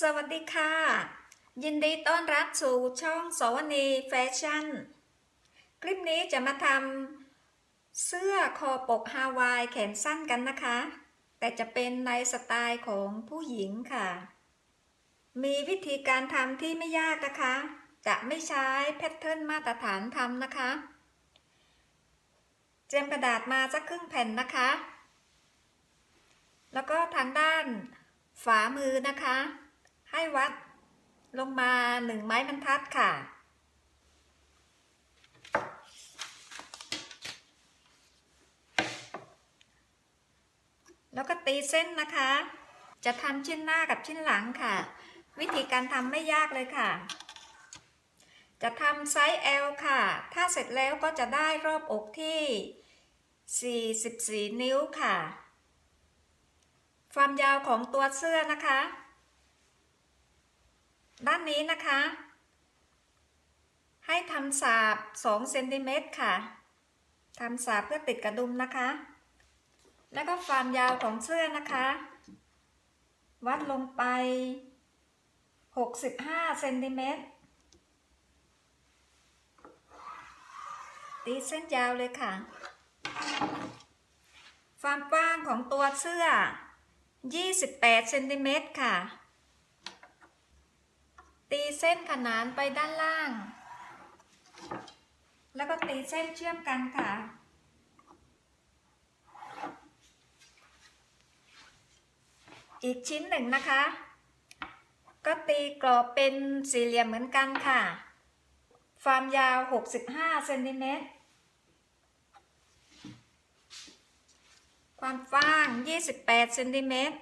สวัสดีค่ะ ยินดีต้อนรับสู่ช่องสวนีแฟชั่น คลิปนี้จะมาทำเสื้อคอปกฮาวายแขนสั้นกันนะคะ แต่จะเป็นในสไตล์ของผู้หญิงค่ะ มีวิธีการทำที่ไม่ยากนะคะ จะไม่ใช้แพทเทิร์นมาตรฐานทำนะคะเตรียมกระดาษมาสักครึ่งแผ่นนะคะ แล้วก็ทางด้านฝามือนะคะ ให้วัดลงมาหนึ่งไม้บรรทัดค่ะ แล้วก็ตีเส้นนะคะ จะทำชิ้นหน้ากับชิ้นหลังค่ะ วิธีการทำไม่ยากเลยค่ะ จะทำไซส์ L ค่ะ ถ้าเสร็จแล้วก็จะได้รอบอกที่ 44 นิ้วค่ะ ความยาวของตัวเสื้อนะคะ ด้านนี้นะคะ ให้ทำสาบ2เซนติเมตรค่ะทำสาบเพื่อติดกระดุมนะคะ แล้วก็ความยาวของเสื้อนะคะ วัดลงไป 65เซนติเมตรตีเส้นยาวเลยค่ะ ความกว้างของตัวเสื้อ 28เซนติเมตรค่ะ ตีเส้นขนานไปด้านล่าง แล้วก็ตีเส้นเชื่อมกันค่ะ อีกชิ้นหนึ่งนะคะ ก็ตีกรอบเป็นสี่เหลี่ยมเหมือนกันค่ะ ความยาว 65เซนติเมตรความกว้าง 28เซนติเมตร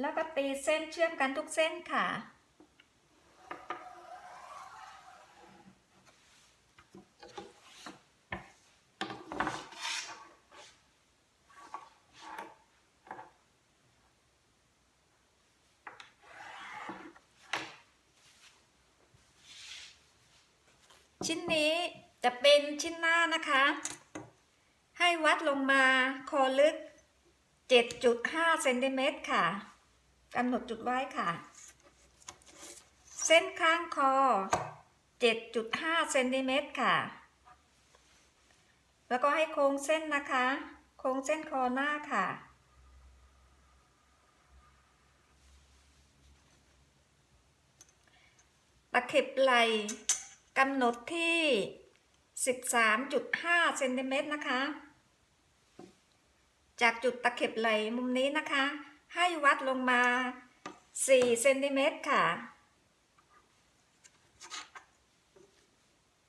แล้วก็ตีเส้นเชื่อมกันทุกเส้นค่ะ ชิ้นนี้จะเป็นชิ้นหน้านะคะ ให้วัดลงมาคอลึก 7.5เซนติเมตรค่ะ กำหนดจุดไว้ค่ะ เส้นข้างคอ 7.5เซนติเมตรค่ะ แล้วก็ให้โค้งเส้นนะคะ โค้งเส้นคอหน้าค่ะตะเข็บไหลกำหนดที่ 13.5เซนติเมตรนะคะ จากจุดตะเข็บไหลมุมนี้นะคะ ให้วัดลงมา 4 เซนติเมตรค่ะ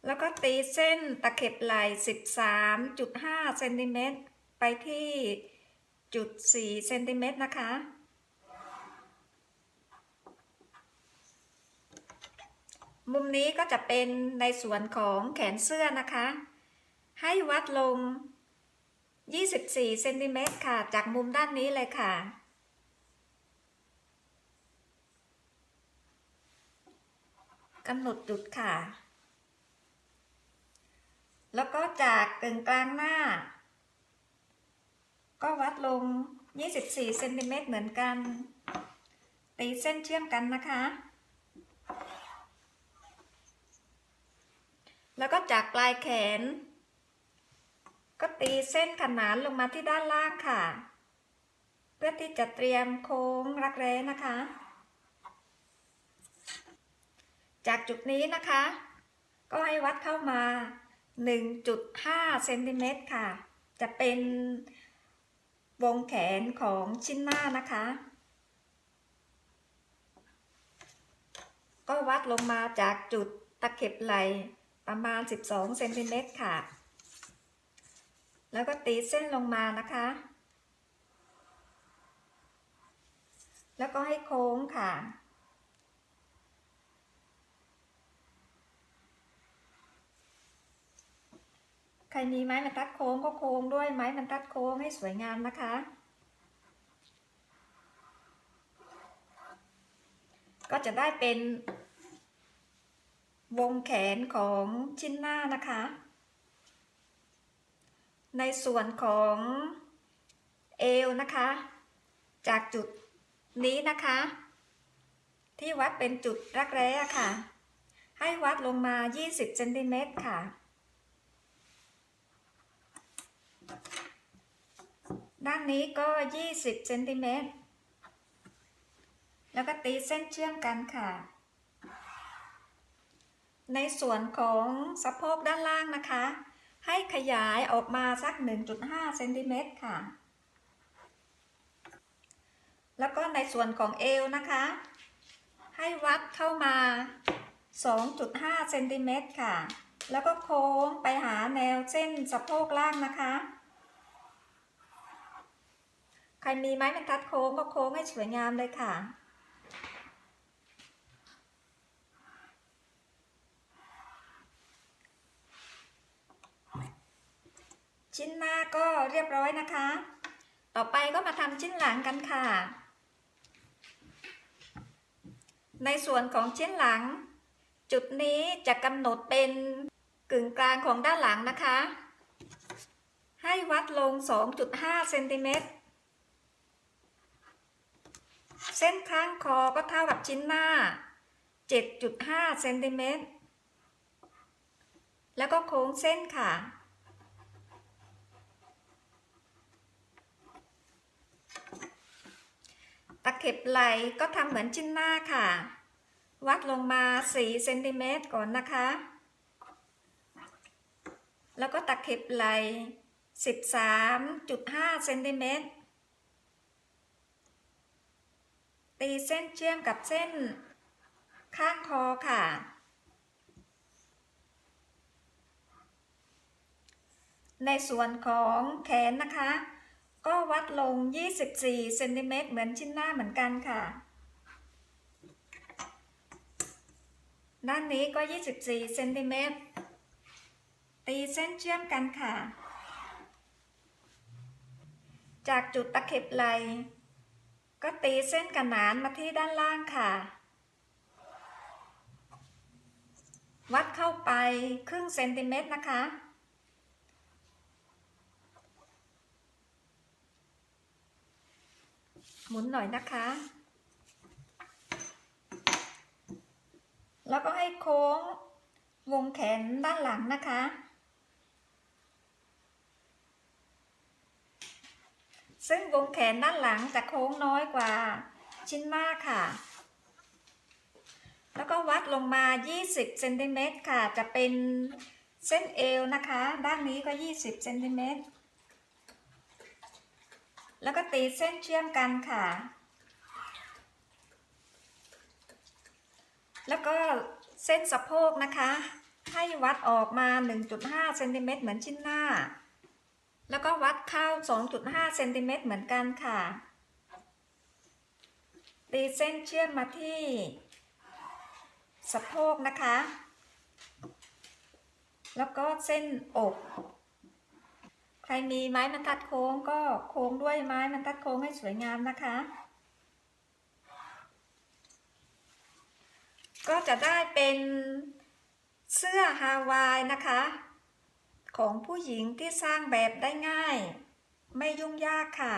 แล้วก็ตีเส้นตะเข็บไหล่ 13.5 เซนติเมตรไปที่จุด 4 เซนติเมตรนะคะ มุมนี้ก็จะเป็นในส่วนของแขนเสื้อนะคะ ให้วัดลง 24 เซนติเมตรค่ะ จากมุมด้านนี้เลยค่ะ กำหนดจุดค่ะ แล้วก็จากกึ่งกลางหน้า ก็วัดลง 24เซนติเมตรเหมือนกัน ตีเส้นเชื่อมกันนะคะ แล้วก็จากปลายแขน ก็ตีเส้นขนานลงมาที่ด้านล่างค่ะ เพื่อที่จะเตรียมโค้งรักแร้นะคะ จากจุดนี้นะคะ ก็ให้วัดเข้ามา 1.5เซนติเมตรค่ะ จะเป็นวงแขนของชิ้นหน้านะคะ ก็วัดลงมาจากจุดตะเข็บไหลประมาณ 12เซนติเมตรค่ะ แล้วก็ตีเส้นลงมานะคะ แล้วก็ให้โค้งค่ะ รมีไม้บรรทัดโค้งก็โค้งด้วยไม้บรรทัดโค้งให้สวยงามนะคะ ก็จะได้เป็น วงแขนของชิ้นหน้านะคะ ในส่วนของเอวนะคะ จากจุดนี้นะคะ ที่วัดเป็นจุดรักแร้ค่ะ ให้วัดลงมา 20เซนติเมตรค่ะ ด้านนี้ก็ 20เซนติเมตร แล้วก็ตีเส้นเชื่อมกันค่ะ ในส่วนของสะโพกด้านล่างนะคะ ให้ขยายออกมาสัก 1.5เซนติเมตรค่ะ แล้วก็ในส่วนของเอวนะคะ ให้วัดเข้ามา 2.5เซนติเมตรค่ะ แล้วก็โค้งไปหาแนวเส้นสะโพกล่างนะคะ รมีไม้บรรทัดโค้งก็โค้งให้สวยงามเลยค่ะ ชิ้นหน้าก็เรียบร้อยนะคะ ต่อไปก็มาทำชิ้นหลังกันค่ะ ในส่วนของชิ้นหลัง จุดนี้จะกำหนดเป็นกึ่งกลางของด้านหลังนะคะ ให้วัดลง 2.5เซนติเมตร เส้นข้างคอก็เท่ากับชิ้นหน้า 7.5เซนติเมตร แล้วก็โค้งเส้นค่ะ ตะเข็บไหลก็ทำเหมือนชิ้นหน้าค่ะ วัดลงมา4เซนติเมตรก่อนนะคะ แล้วก็ตะเข็บไหล13.5เซนติเมตร ตีเส้นเชื่อมกับเส้นข้างคอค่ะ ในส่วนของแขนนะคะ ก็วัดลง 24เซนติเมตรเหมือนชิ้นหน้าเหมือนกันค่ะ ด้านนี้ก็ 24เซนติเมตรตีเส้นเชื่อมกันค่ะ จากจุดตะเข็บไหล ก็ตีเส้นกระหนานมาที่ด้านล่างค่ะ วัดเข้าไปครึ่งเซนติเมตรนะคะ หมุนหน่อยนะคะ แล้วก็ให้โค้งวงแขนด้านหลังนะคะ ซึ่งวงแขนด้านหลังจะโค้งน้อยกว่าชิ้นหน้าค่ะ แล้วก็วัดลงมา 20เซนติเมตรค่ะ จะเป็นเส้นเอวนะคะ ด้านนี้ก็ 20เซนติเมตร แล้วก็ตีเส้นเชื่อมกันค่ะ แล้วก็เส้นสะโพกนะคะ ให้วัดออกมา 1.5เซนติเมตรเหมือนชิ้นหน้า แล้วก็วัดเข้า 2.5 เซนติเมตรเหมือนกันค่ะ ตีเส้นเชื่อมมาที่สะโพกนะคะ แล้วก็เส้นอก ใครมีไม้บรรทัดโค้งก็โค้งด้วยไม้บรรทัดโค้งให้สวยงามนะคะ ก็จะได้เป็นเสื้อฮาวายนะคะ ของผู้หญิงที่สร้างแบบได้ง่าย ไม่ยุ่งยากค่ะ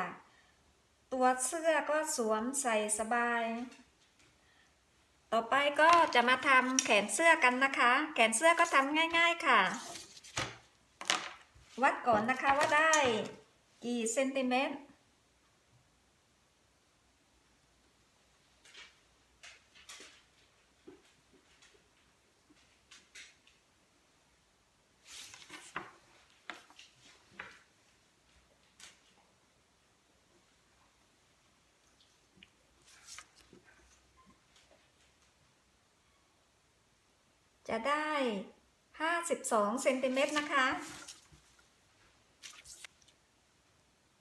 ตัวเสื้อก็สวมใส่สบาย ต่อไปก็จะมาทำแขนเสื้อกันนะคะ แขนเสื้อก็ทำง่าย ๆค่ะ วัดก่อนนะคะว่าได้กี่เซนติเมตร จะได้ 52เซนติเมตรนะคะ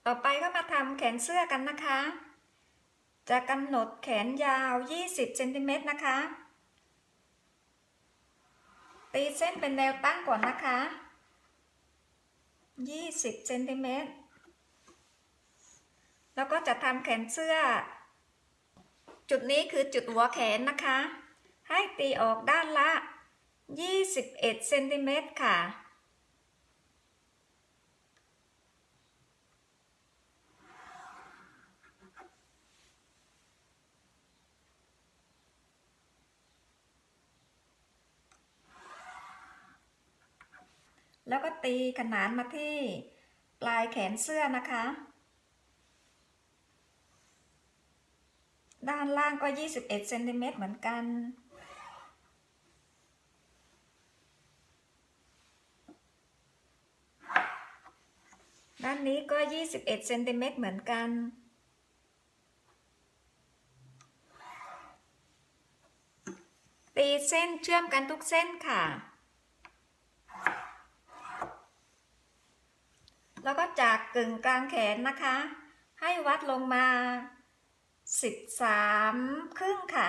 ต่อไปก็มาทำแขนเสื้อกันนะคะ จะกำหนดแขนยาว 20เซนติเมตรนะคะ ตีเส้นเป็นแนวตั้งก่อนนะคะ 20เซนติเมตร แล้วก็จะทำแขนเสื้อ จุดนี้คือจุดหัวแขนนะคะ ให้ตีออกด้านละ 21เซนติเมตรค่ะ แล้วก็ตีขนานมาที่ปลายแขนเสื้อนะคะ ด้านล่างก็ 21เซนติเมตรเหมือนกัน ก็ 21เซนติเมตรเหมือนกัน ตีเส้นเชื่อมกันทุกเส้นค่ะ แล้วก็จากกึ่งกลางแขนนะคะ ให้วัดลงมา 13 ครึ่งค่ะ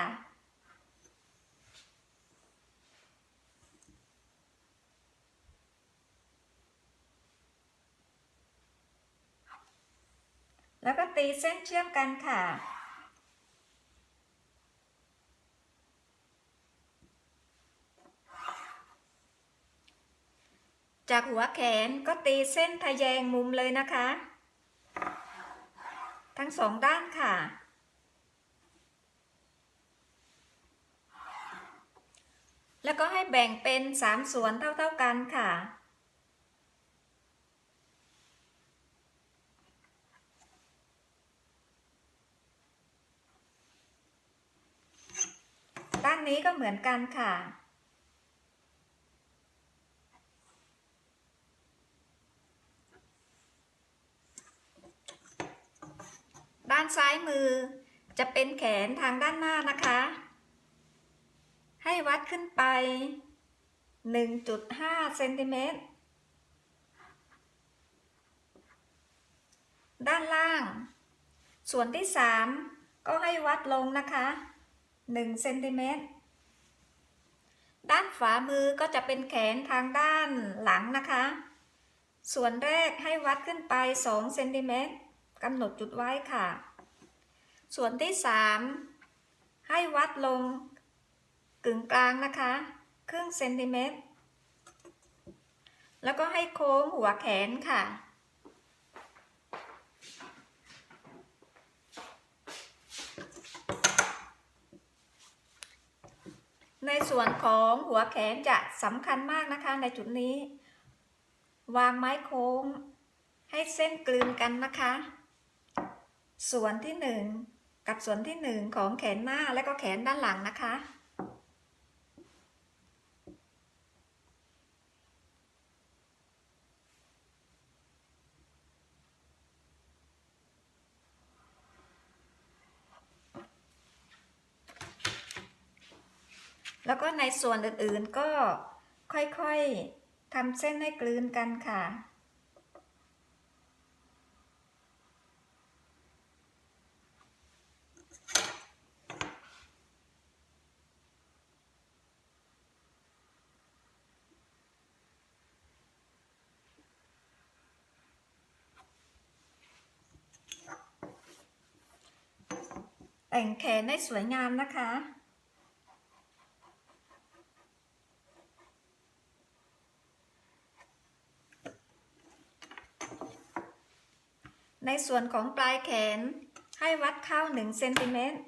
แล้วก็ตีเส้นเชื่อมกันค่ะ จากหัวแขนก็ตีเส้นทะแยงมุมเลยนะคะ ทั้งสองด้านค่ะ แล้วก็ให้แบ่งเป็นสามส่วนเท่าๆกันค่ะ นี้ก็เหมือนกันค่ะ ด้านซ้ายมือจะเป็นแขนทางด้านหน้านะคะ ให้วัดขึ้นไป 1.5เซนติเมตร ด้านล่าง ส่วนที่ 3 ก็ให้วัดลงนะคะ1เซนติเมตร ด้านฝามือก็จะเป็นแขนทางด้านหลังนะคะ ส่วนแรกให้วัดขึ้นไป2เซนติเมตรกำหนดจุดไว้ค่ะ ส่วนที่ 3 ให้วัดลงกึ่งกลางนะคะ ครึ่งเซนติเมตร แล้วก็ให้โค้งหัวแขนค่ะ ในส่วนของหัวแขนจะสำคัญมากนะคะในจุดนี้ วางไม้โค้ง ให้เส้นกลืนกันนะคะ ส่วนที่หนึ่งกับส่วนที่หนึ่งของแขนหน้าและก็แขนด้านหลังนะคะ แล้วก็ในส่วนอื่นๆก็ค่อยๆทำเส้นให้กลืนกันค่ะแต่งแขนให้สวยงามนะคะ ส่วนของปลายแขน ให้วัดเข้า1เซนติเมตร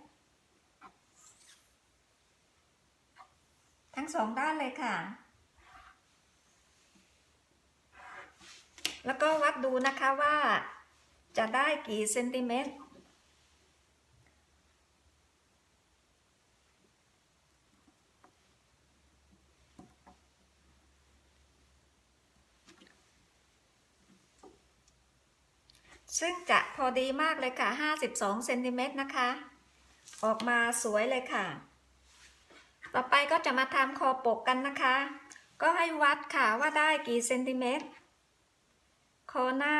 ทั้งสองด้านเลยค่ะ แล้วก็วัดดูนะคะว่าจะได้กี่เซนติเมตร ซึ่งจะพอดีมากเลยค่ะ 52เซนติเมตรนะคะ ออกมาสวยเลยค่ะ ต่อไปก็จะมาทำคอปกกันนะคะ ก็ให้วัดค่ะว่าได้กี่เซนติเมตร คอหน้า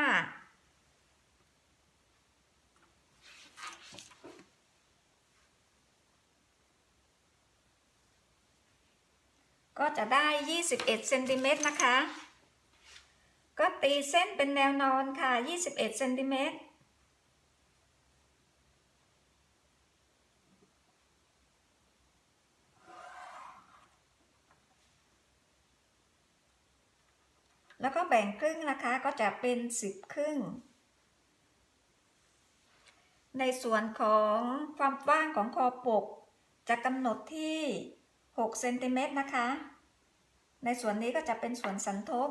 ก็จะได้ 21เซนติเมตรนะคะ ก็ตีเส้นเป็นแนวนอนค่ะ 21เซนติเมตรแล้วก็แบ่งครึ่งนะคะก็จะเป็น 10 ครึ่ง ในส่วนของความกว้างของคอปก จะกำหนดที่6เซนติเมตรนะคะ ในส่วนนี้ก็จะเป็นส่วนสันทบ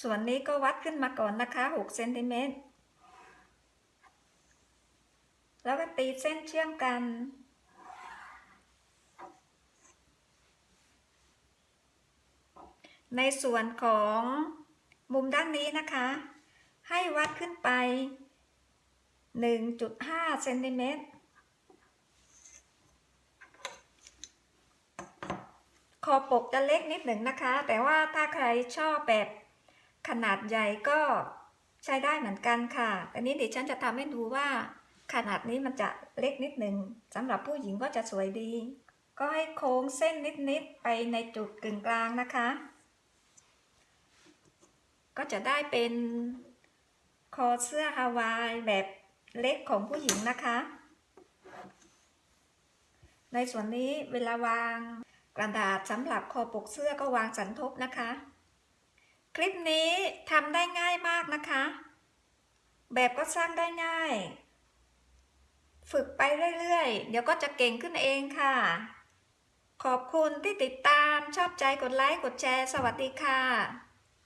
ส่วนนี้ก็วัดขึ้นมาก่อนนะคะ6เซนติเมตร แล้วก็ตีเส้นเชื่อมกัน ในส่วนของมุมด้านนี้นะคะ ให้วัดขึ้นไป 1.5เซนติเมตร คอปกจะเล็กนิดหนึ่งนะคะ แต่ว่าถ้าใครชอบแบบ ขนาดใหญ่ก็ใช้ได้เหมือนกันค่ะ อันนี้เดี๋ยวฉันจะทำให้ดูว่าขนาดนี้มันจะเล็กนิดหนึ่งสำหรับผู้หญิงก็จะสวยดี ก็ให้โค้งเส้นนิดๆไปในจุดกึ่งกลางนะคะ ก็จะได้เป็นคอเสื้อฮาวายแบบเล็กของผู้หญิงนะคะ ในส่วนนี้เวลาวางกระดาษสำหรับคอปกเสื้อก็วางสันทบนะคะ คลิปนี้ทำได้ง่ายมากนะคะ แบบก็สร้างได้ง่าย ฝึกไปเรื่อยๆ เดี๋ยวก็จะเก่งขึ้นเองค่ะ ขอบคุณที่ติดตามชอบใจกดไลค์กดแชร์ สวัสดีค่ะ